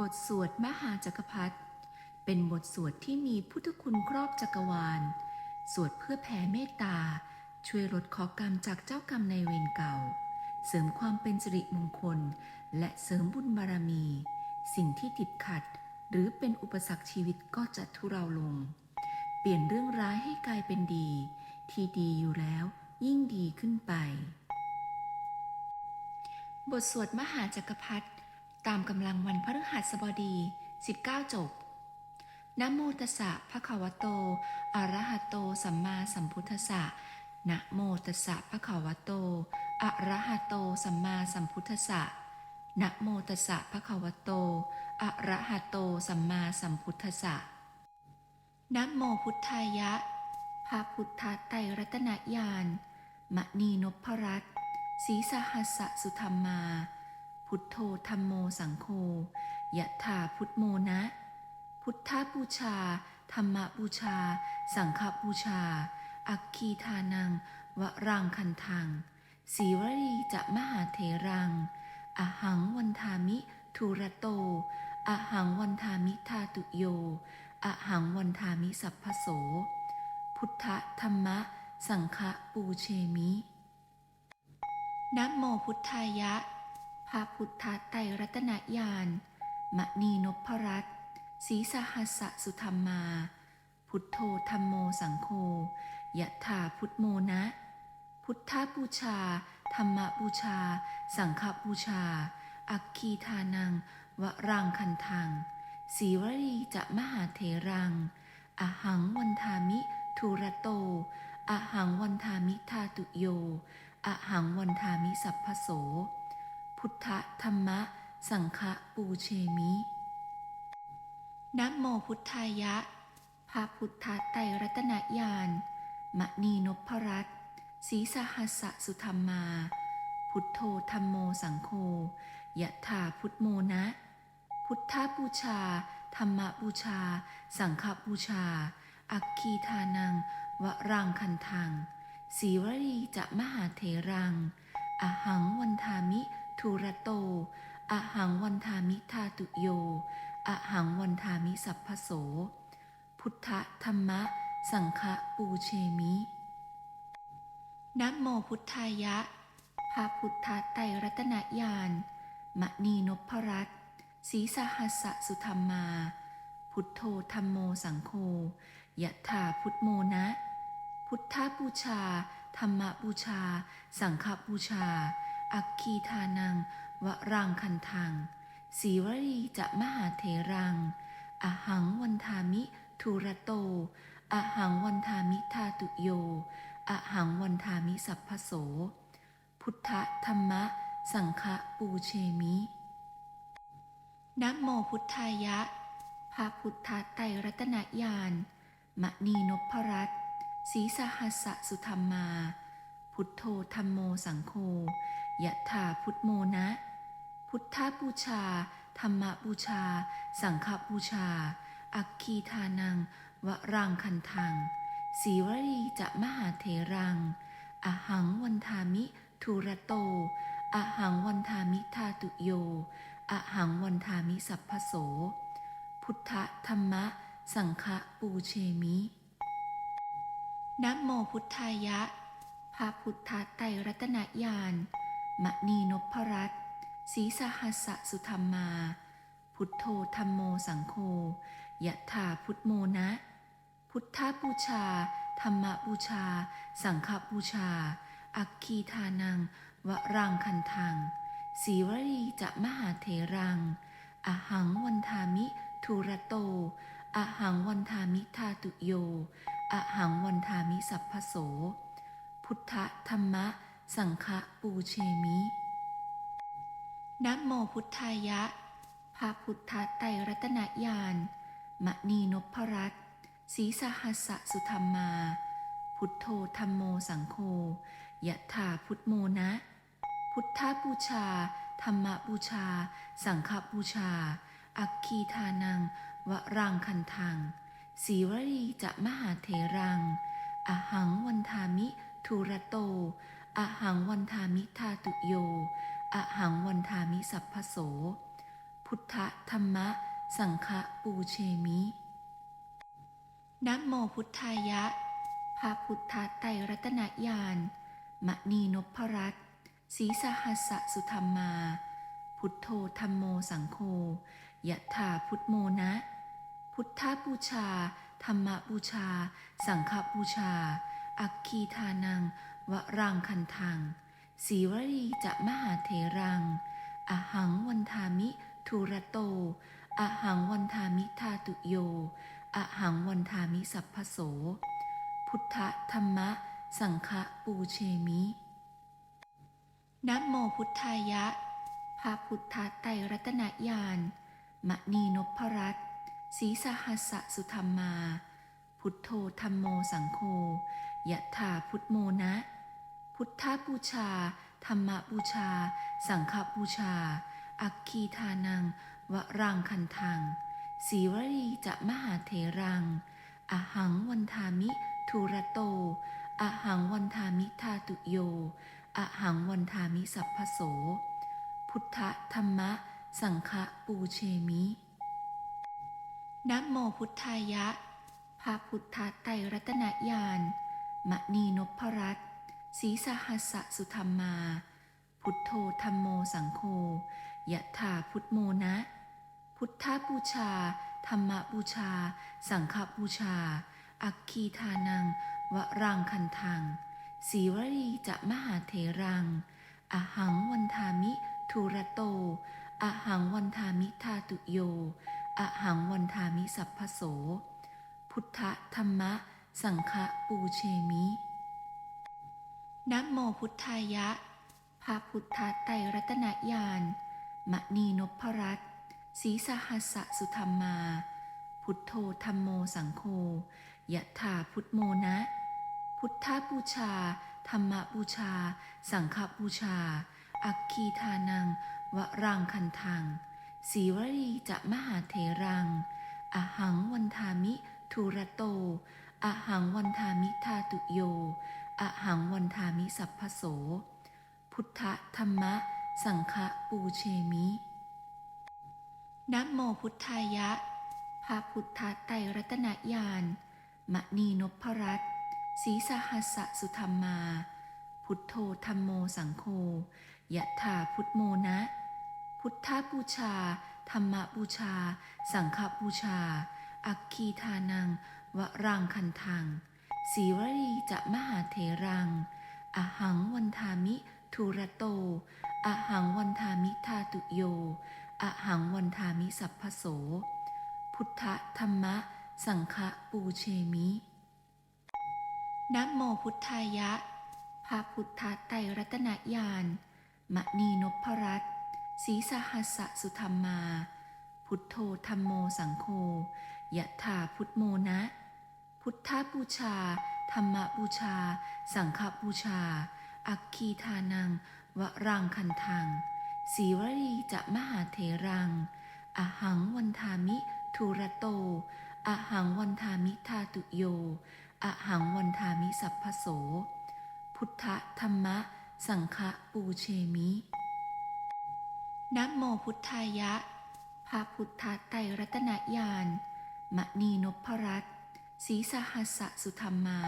บทสวดมหาจักรพรรดิเป็นบทสวดที่มีพุทธคุณครอบจักรวาล สวดเพื่อแผ่เมตตา ช่วยลดขอกรรมจากเจ้ากรรมในเวรเก่า เสริมความเป็นสิริมงคล และเสริมบุญบารมี สิ่งที่ติดขัด หรือเป็นอุปสรรคชีวิตก็จะทุเราลง เปลี่ยนเรื่องร้ายให้กลายเป็นดี ที่ดีอยู่แล้วยิ่งดีขึ้นไป บทสวดมหาจักรพรรดิ ตามกำลังวันพฤหัสบดี 19 จบนะโมตัสสะภะคะวะโต อะระหะโต สัมมาสัมพุทธัสสะนะโมตัสสะภะคะวะโต อะระหะโต สัมมาสัมพุทธัสสะนะโมตัสสะภะคะวะโต อะระหะโต สัมมาสัมพุทธัสสะนะโมพุทธายะ พระพุทธไตรรัตนญาณมณีนพรัตน์ศรีสหัสสะสุธรรมา พุทโธธรรมโมสังโฆยะถาพุทโมนะ พุทธบูชา ธรรมบูชา สังฆบูชา อักคีทานัง วรังคันทังสีวรีจะมหาเถรัง อหังวันทามิทุระโต อหังวันทามิทาตุโย อหังวันทามิสัพพโส พุทธธรรมะ สังฆปูเชมินะโมพุทธายะ พระพุทธไตรรัตนญาณมณีนพรัตน์ศรีสหัสสะสุธรรมา พุทโธธรรมโมสังโฆยะถาพุทโมนะ พุทธบูชา ธรรมบูชา สังฆบูชา อักคีทานัง วรังคันทังสีวรีจะมหาเถรัง อหังวันทามิทุระโต อหังวันทามิทาตุโย อหังวันทามิสัพพโส พุทธธรรมะ สังฆปูเชมินโมพุทธายะ พระพุทธไตรรัตนญาณมณีนพรัตศีสหัสสะสุธรรมา พุทโธธรรมโมสังโฆยะถาพุทโมนะ พุทธบูชา ธรรมบูชา สังฆบูชา อักคีทานัง วรังคันทังสีวรีจะมหาเถรัง อหังวันทามิ ทุระโต อหังวันทามิทาตุโย อหังวันทามิสัพพโส พุทธธรรมะ สังฆปูเชมินะโมพุทธายะ พระพุทธไตรรัตนญาณมณีนพรัตน์ศรีสหัสสะสุธรรมา พุทโธธรรมโมสังโฆยะถาพุทโมนะ พุทธบูชา ธรรมบูชา สังฆบูชา อักคีทานัง วรังคันทังสีวรีจะมหาเถรัง อหังวันทามิทุระโต อหังวันทามิทาตุโย อหังวันทามิสัพพโส พุทธธรรมะ สังฆปูเชมินะโมพุทธายะ พระพุทธไตรรัตนญาณมณีนพรัตน์ศรีสหัสสุธรรมา พุทโธธรรมโมสังโฆยะถาพุทโมนะ พุทธบูชา ธรรมบูชา สังฆบูชา อักคีทานัง วรังคันทังสีวรีจะมหาเถรัง อหังวันทามิทุระโต อหังวันทามิทาตุโย อหังวันทามิสัพพโส พุทธธรรมะ สังฆปูเชมินะโมพุทธายะ พระพุทธไตรรัตนญาณมณีนพรัตน์ศีสหัสสะสุธรรมา พุทโธธรรมโมสังโฆยะถาพุทโมนะ พุทธบูชา ธรรมบูชา สังฆบูชา อักคีทานัง วรังคันทังสีวรีจะมหาเถรัง อหังวันทามิทุระโต อหังวันทามิทาตุโย อหังวันทามิสัพพโส พุทธธรรมะ สังฆปูเชมินะโมพุทธายะ พระพุทธไตรรัตนญาณมณีนพรัตศีสหัสสะสุธรรมา พุทโธธรรมโมสังโฆยะถาพุทโมนะ พุทธบูชา ธรรมบูชา สังฆบูชา อักคีทานัง วรังคันทังสีวรีจะมหาเถรัง อหังวันทามิ ทุระโต อหังวันทามิทาตุโย อหังวันทามิสัพพโส พุทธธรรมะ สังฆปูเชมินะโมพุทธายะ พระพุทธไตรรัตนญาณมณีนพรัตน์ศรีสหัสสะสุธรรมา พุทโธธรรมโมสังโฆยะถาพุทโมนะ พุทธบูชา ธรรมบูชา สังฆบูชา อักคีทานัง วรังคันทัง สีวรีจะมหาเถรัง อหังวันทามิทุระโต อหังวันทามิทาตุโย อหังวันทามิสัพพโส พุทธธรรมะ สังฆปูเชมินะโมพุทธายะ พระพุทธไตรรัตนญาณมณีนพรัตศีสหัสสะสุธรรมา พุทโธธรรมโมสังโฆ ยะถาพุทโมนะ พุทธบูชา ธรรมบูชา สังฆบูชา อักคีทานัง วรังคันทังสีวรีจะมหาเถรัง อหังวันทามิทุระโต อหังวันทามิทาตุโย อหังวันทามิสัพพโส พุทธธรรมะ สังฆปูเชมินะโมพุทธายะ พระพุทธไตรรัตนญาณ มณีนพรัตน์ศรีสหัสสุธรรมา พุทโธธรรมโมสังโฆยะถาพุทโมนะ พุทธบูชา ธรรมบูชา สังฆบูชา อักคีทานัง วรังคันทังสีวรีจะมหาเถรัง อหังวันทามิทุระโต อหังวันทามิทาตุโย อหังวันทามิสัพพโส พุทธธรรมะ สังฆปูเชมินะโมพุทธายะพระพุทธไตรรัตนญาณมณีนพรัตน์ศีสหัสสะสุธรรมา พุทโธธรรมโมสังโฆยะถาพุทโมนะ พุทธบูชา ธรรมบูชา สังฆบูชา อักคีทานัง วรังคันทังสีวรีจะมหาเถรัง อหังวันทามิ ทุระโต อะหังวันทามิทาตุโยอะหังวันทามิสัพพโส พุทธธรรมะ สังฆปูเชมินะโมพุทธายะ พระพุทธไตรรัตนญาณมณีนพรัตน์ศรีสหัสะสุธรรมา พุทโธธรรมโมสังโฆยะถาพุทโมนะ พุทธบูชา ธรรมบูชา สังฆบูชา อักคีทานัง วรังคันทังสีวรีจะมหาเถรัง อหังวันทามิทุระโต อหังวันทามิทาตุโย อหังวันทามิสัพพโส พุทธธรรมะ สังฆปูเชมินะโมพุทธายะ พระพุทธไตรรัตนญาณมณีนพรัตศีสหัสสะสุธรรมา พุทโธธรรมโมสังโฆยะถาพุทโมนะ พุทธบูชา ธรรมบูชา สังฆบูชา อักคีทานัง วรังคันทังสีวรีจะมหาเถรัง อหังวันทามิทุระโต อหังวันทามิทาตุโย อหังวันทามิสัพพโส พุทธธรรมะ สังฆปูเชมินะโมพุทธายะ พระพุทธไตรรัตนญาณมณีนพรัตน์ ศรีสหัสสะสุธรรมา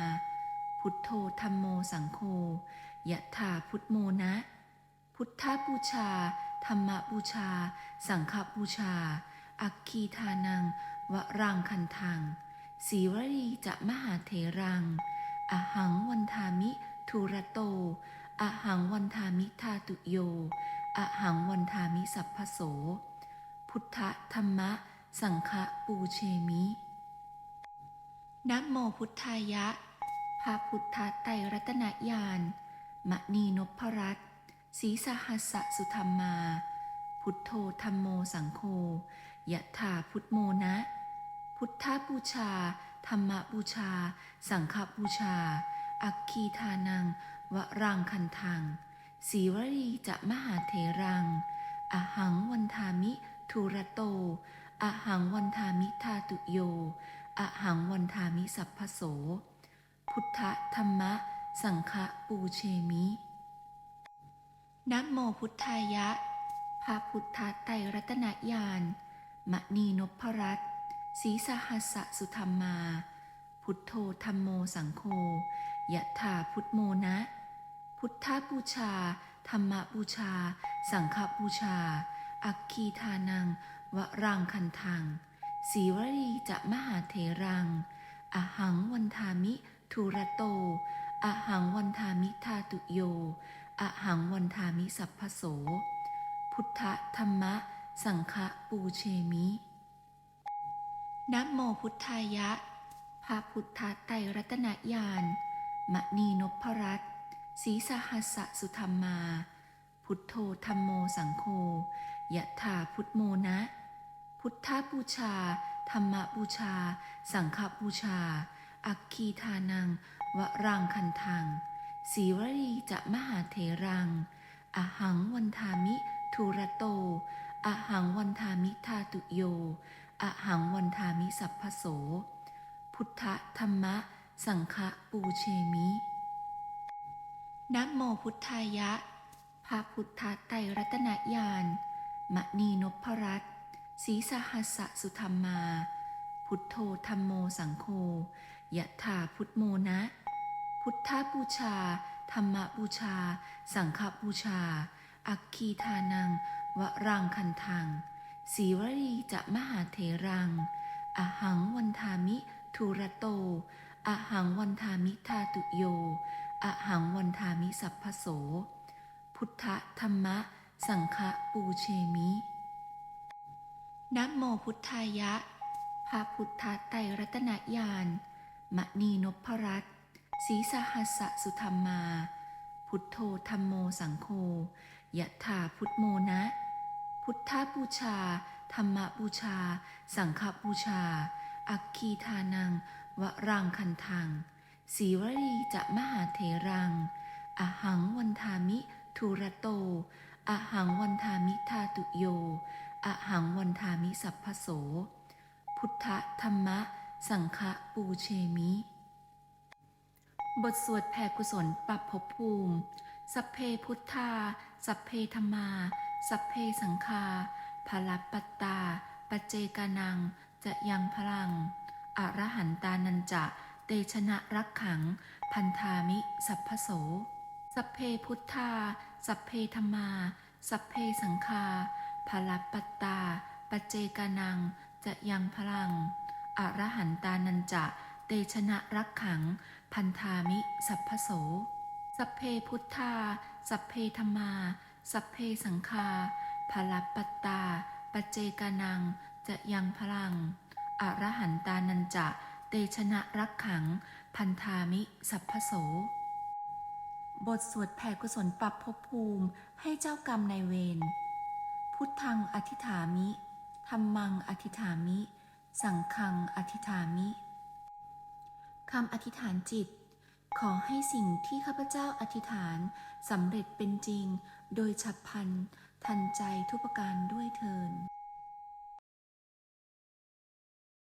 พุทโธธรรมโมสังโฆยะถาพุทโมนะ พุทธบูชา ธรรมบูชา สังฆบูชา อักคีทานัง วรังคันทัง สีวรีจะมหาเถรัง อหังวันทามิทุระโต อหังวันทามิทาตุโย อหังวันทามิสัพพโส พุทธธรรมะ สังฆปูเชมิ นะโมพุทธายะ พระพุทธไตรรัตนญาณมณีนพรัตน์ศรีสหัสสุธรรมา พุทโธธรรมโมสังโฆยะถาพุทโมนะ พุทธบูชา ธรรมบูชา สังฆบูชา อักคีทานัง วรังคันทังสีวรีจะมหาเถรัง อหังวันทามิทุระโต อหังวันทามิทาตุโย อหังวันทามิสัพพโส พุทธธรรมะ สังฆปูเชมินะโมพุทธายะ พระพุทธไตรรัตนญาณมณีนพรัตศีสหัสสุธรรมา พุทโธธรรมโมสังโฆยะถาพุทโมนะ พุทธบูชา ธรรมบูชา สังฆบูชา อัคคีทานัง วรังคันทัง สีวรีจะมหาเถรัง อหังวันทามิทุระโต อหังวันทามิทาตุโย อหังวันทามิสัพพโส พุทธธรรมะ สังฆปูเชมินะโมพุทธายะ พระพุทธไตรรัตนญาณมณีนพรัตน์ศรีสหัสสุธรรมา พุทโธธรรมโมสังโฆยะถาพุทโมนะ พุทธบูชา ธรรมบูชา สังฆบูชา อัคคีทานัง วรังคันทังสีวรีจะมหาเถรัง อหังวันทามิทุระโต อหังวันทามิทาตุโย อหังวันทามิสัพพโส พุทธธรรมะ สังฆปูเชมินะโมพุทธายะ พระพุทธไตรรัตนญาณมณีนพรัตน์ ศรีสหัสสุธรรมา พุทโธธรรมโมสังโฆยะถาพุทโมนะ พุทธบูชา ธรรมบูชา สังฆบูชา อัคคีทานัง วรังคันทังสีวรีจะมหาเถรัง อหังวันทามิทุระโต อหังวันทามิทาตุโย อหังวันทามิสัพพโส พุทธธรรมะ สังฆปูเชมิ นะโมพุทธายะพระพุทธไตรรัตนญาณมณีนพรัตน์ศีสหัสสุธรรมา พุทโธธรรมโมสังโฆยะถาพุทโมนะ พุทธบูชา ธรรมบูชา สังฆบูชา อัคคีทานัง วรังคันทังสีวรีจะมหาเถรัง อหังวันทามิทุระโต อหังวันทามิทาตุโย อหังวันทามิสัพพโส พุทธธรรมะ สังฆปูเชมิ บทสวดแผ่กุศลปรับภพภูมิ สัพเพพุทธา สัพเพธรรมา สัพเพสังฆาพลัปปัตตา ปเจกานัง จะยังพลัง อรหันตานันจะ เตชนะรักขัง พันธามิ สัพพโส สัพเพพุทธา สัพเพธรรมา สัพเพสังฆา พลัปัตตา ปเจกานัง จะยังพลัง อรหันตานันจะ เตชนะรักขัง พันธามิ สัพพโส สัพเพพุทธา สัพเพธรรมา สัพเพสังฆาพลัปัตตา ปเจกานัง จะยังพลัง อรหันตานันจะ เตชนะรักขัง พันธามิ สัพพโสบทสวดแผ่กุศลปรับภพภูมิให้เจ้ากรรมนายเวร พุทธังอธิษฐามิธรรมังอธิษฐามิ สังฆังอธิษฐามิคำอธิษฐานจิต ขอให้สิ่งที่ข้าพเจ้าอธิษฐานสำเร็จเป็นจริง โดยฉับพลันทันใจทุกประการด้วยเทิน